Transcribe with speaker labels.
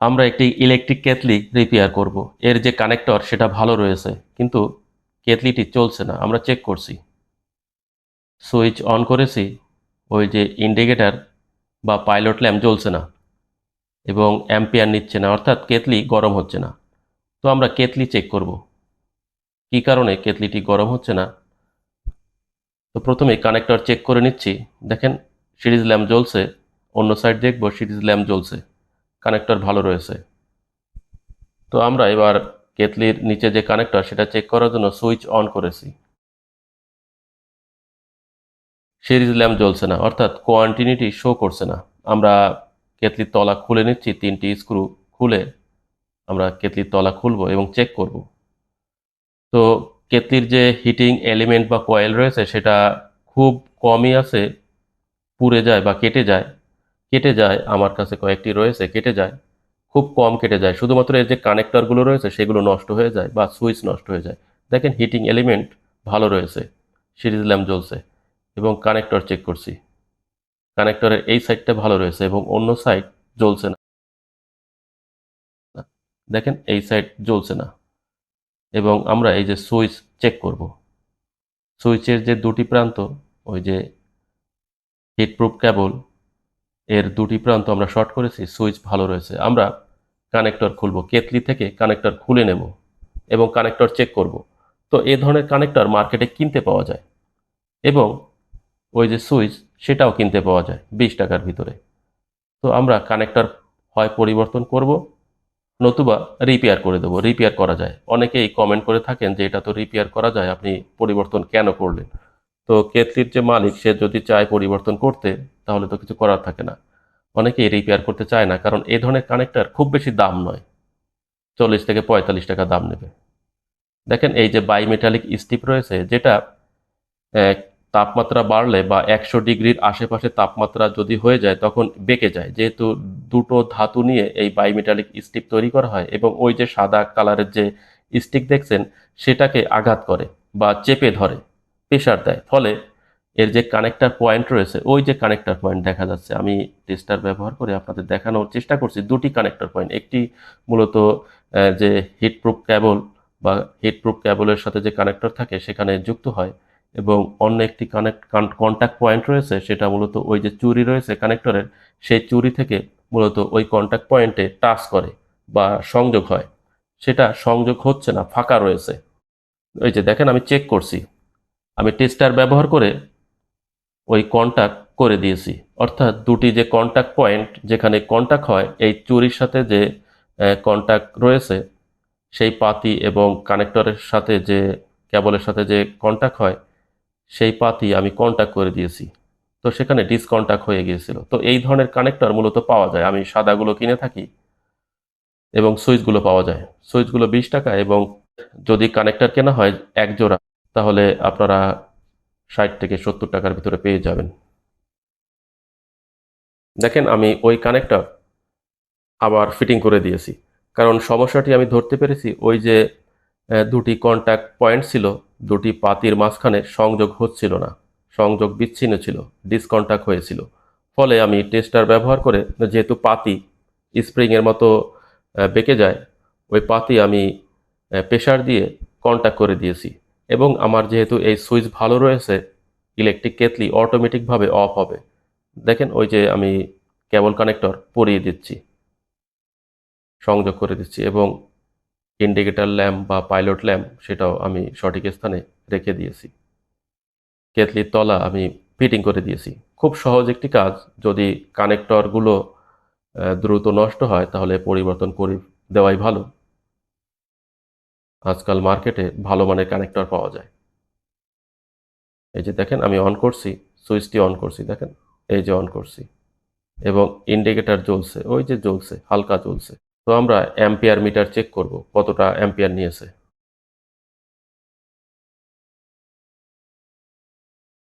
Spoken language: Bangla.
Speaker 1: আমরা একটি ইলেকট্রিক কেতলি রিপেয়ার করব। এর যে কানেক্টর সেটা ভালো রয়েছে, কিন্তু কেতলিটি চলছে না। আমরা চেক করছি। সুইচ অন করেছি। ওই যে ইন্ডিকেটার বা পাইলট ল্যাম্প জ্বলছে না এবং অ্যাম্পিয়ার নিচ্ছে না, অর্থাৎ কেতলি গরম হচ্ছে না। তো আমরা কেতলি চেক করব। কী কারণে কেতলিটি গরম হচ্ছে না? তো প্রথমে কানেক্টর চেক করে নিচ্ছি। দেখেন, সিরিজ ল্যাম্প জ্বলছে। অন্য সাইড দেখব, সিরিজ ল্যাম্প জ্বলছে। কানেক্টর ভালো রয়েছে। তো আমরা এবার কেতলির নিচে যে কানেক্টর সেটা চেক করার জন্য সুইচ অন করেছি। সিরিজ ল্যাম্প জ্বলছে না, অর্থাৎ কোয়ান্টিনিটি শো করছে না। আমরা কেতলির তলা খুলে নিচ্ছি, তিনটি স্ক্রু খুলে আমরা কেতলির তলা খুলবো এবং চেক করব। তো কেতলির যে হিটিং এলিমেন্ট বা কয়েল রয়েছে, সেটা খুব কমই আছে, পুড়ে যায় বা কেটে যায়। কেটে যায়, আমার কাছে কয়েকটি রয়েছে, কেটে যায়, খুব কম কেটে যায়। শুধুমাত্র এর যে কানেক্টরগুলো রয়েছে, সেগুলো নষ্ট হয়ে যায় বা সুইচ নষ্ট হয়ে যায়। দেখেন, হিটিং এলিমেন্ট ভালো রয়েছে, সিরিজ ল্যাম্প জ্বলছে এবং কানেক্টর চেক করছি। কানেক্টরের এই সাইডটা ভালো রয়েছে এবং অন্য সাইড জ্বলছে না। দেখেন, এই সাইড জ্বলছে না এবং আমরা এই যে সুইচ চেক করব। সুইচের যে দুটি প্রান্ত, ওই যে হিটপ্রুফ কেবল এর দুটি প্রান্ত আমরা শর্ট করেছি, সুইচ ভালো রয়েছে। আমরা কানেক্টর খুলব কেতলি থেকে কানেক্টর খুলে নেব এবং কানেক্টর চেক করব। তো এ ধরনের কানেক্টর মার্কেটে কিনতে পাওয়া যায় এবং ওই যে সুইচ সেটাও কিনতে পাওয়া যায় বিশ টাকার ভিতরে। তো আমরা কানেক্টর হয় পরিবর্তন করব, নতুবা রিপেয়ার করে দেবো। রিপেয়ার করা যায়। অনেকেই কমেন্ট করে থাকেন যে এটা তো রিপেয়ার করা যায়, আপনি পরিবর্তন কেন করলেন? তো কেতলির যে মালিক, সে যদি চায় পরিবর্তন করতে, তাহলে তো কিছু করার থাকে না। অনেকেই রিপেয়ার করতে চায় না, কারণ এই ধরনের কানেক্টর খুব বেশি দাম নয়। চল্লিশ থেকে পঁয়তাল্লিশ টাকা দাম নেবে। দেখেন, এই যে বাইমেটালিক স্টিপ রয়েছে, যেটা তাপমাত্রা বাড়লে বা একশো ডিগ্রির আশেপাশে তাপমাত্রা যদি হয়ে যায়, তখন বেঁকে যায়। যেহেতু দুটো ধাতু নিয়ে এই বাইমেটালিক স্টিক তৈরি করা হয়, এবং ওই যে সাদা কালারের যে স্টিক দেখছেন, সেটাকে আঘাত করে বা চেপে ধরে। প্রেশার দেয়। ফলে এর যে কানেক্টার পয়েন্ট রয়েছে, ওই যে কানেক্টার পয়েন্ট দেখা যাচ্ছে। আমি টেস্টার ব্যবহার করে আপনাদের দেখানোর চেষ্টা করছি দুটি কানেক্টার পয়েন্ট একটি মূলত যে হিটপ্রুফ ক্যাবল বা হিটপ্রুফ ক্যাবলের সাথে যে কানেক্টর থাকে, সেখানে যুক্ত হয় এবং অন্য একটি কানেক্ট কন্ট্যাক্ট পয়েন্ট রয়েছে, সেটা মূলত ওই যে চুরি রয়েছে কানেক্টরের সেই চুরি থেকে মূলত ওই কন্ট্যাক্ট পয়েন্টে টাচ করে বা সংযোগ হয়। সেটা সংযোগ হচ্ছে না, ফাঁকা রয়েছে। ওই যে দেখেন, আমি চেক করছি। আমি টেস্টার ব্যবহার করে ওই কন্ট্যাক্ট করে দিয়েছি। অর্থাৎ দুটি যে কন্ট্যাক্ট পয়েন্ট যেখানে কন্ট্যাক্ট হয়, এই চুরির সাথে যে কন্ট্যাক্ট রয়েছে, সেই পাতি এবং কানেক্টরের সাথে যে কেবলের সাথে যে কন্ট্যাক্ট হয়, সেই পাতি আমি কন্ট্যাক্ট করে দিয়েছি। তো সেখানে ডিসকন্ট্যাক্ট হয়ে গিয়েছিল। তো এই ধরনের কানেক্টর মূলত পাওয়া যায়। আমি সাদাগুলো কিনে থাকি এবং সুইচগুলো পাওয়া যায়। সুইচগুলো বিশ টাকা এবং যদি কানেক্টর কেনা হয়, এক জোড়া তাহলে আপনারা ষাট থেকে সত্তর টাকার ভিতরে পেয়ে যাবেন। দেখেন আমি ওই কানেক্টর আবার ফিটিং করে দিয়েছি। কারণ সমস্যাটি আমি ধরতে পেরেছি, ওই যে দুটি কন্ট্যাক্ট পয়েন্ট ছিল, দুটি পাতির মাঝখানে সংযোগ হচ্ছিল না, সংযোগ বিচ্ছিন্ন ছিল ডিসকন্ট্যাক্ট হয়েছিল। ফলে আমি টেস্টার ব্যবহার করে যেহেতু পাতি স্প্রিংয়ের মতো বেঁকে যায়, ওই পাতি আমি প্রেশার দিয়ে কন্ট্যাক্ট করে দিয়েছি। এবং আমার যেহেতু এই সুইচ ভালো রয়েছে ইলেকট্রিক কেতলি অটোমেটিকভাবে অফ হবে। দেখেন ওই যে আমি কেবল কানেক্টর পরিয়ে দিচ্ছি, সংযোগ করে দিচ্ছি এবং ইন্ডিকেটর ল্যাম্প বা পাইলট ল্যাম্প সেটাও আমি সঠিক স্থানে রেখে দিয়েছি। কেতলির তলা আমি ফিটিং করে দিয়েছি। খুব সহজ একটি কাজ, যদি কানেক্টরগুলো দ্রুত নষ্ট হয় তাহলে পরিবর্তন করে দেওয়াই ভালো। আজকাল মার্কেটে ভালো মানের কানেক্টর পাওয়া যায়। এই যে দেখেন, আমি অন করছি সুইচটি অন করছি, দেখেন, এই যে অন করছি। এবং ইন্ডিকেটার জ্বলছে, ওই যে জ্বলছে, হালকা জ্বলছে। তো আমরা অ্যাম্পিয়ার মিটার চেক করব, কতটা অ্যাম্পিয়ার নিয়েছে।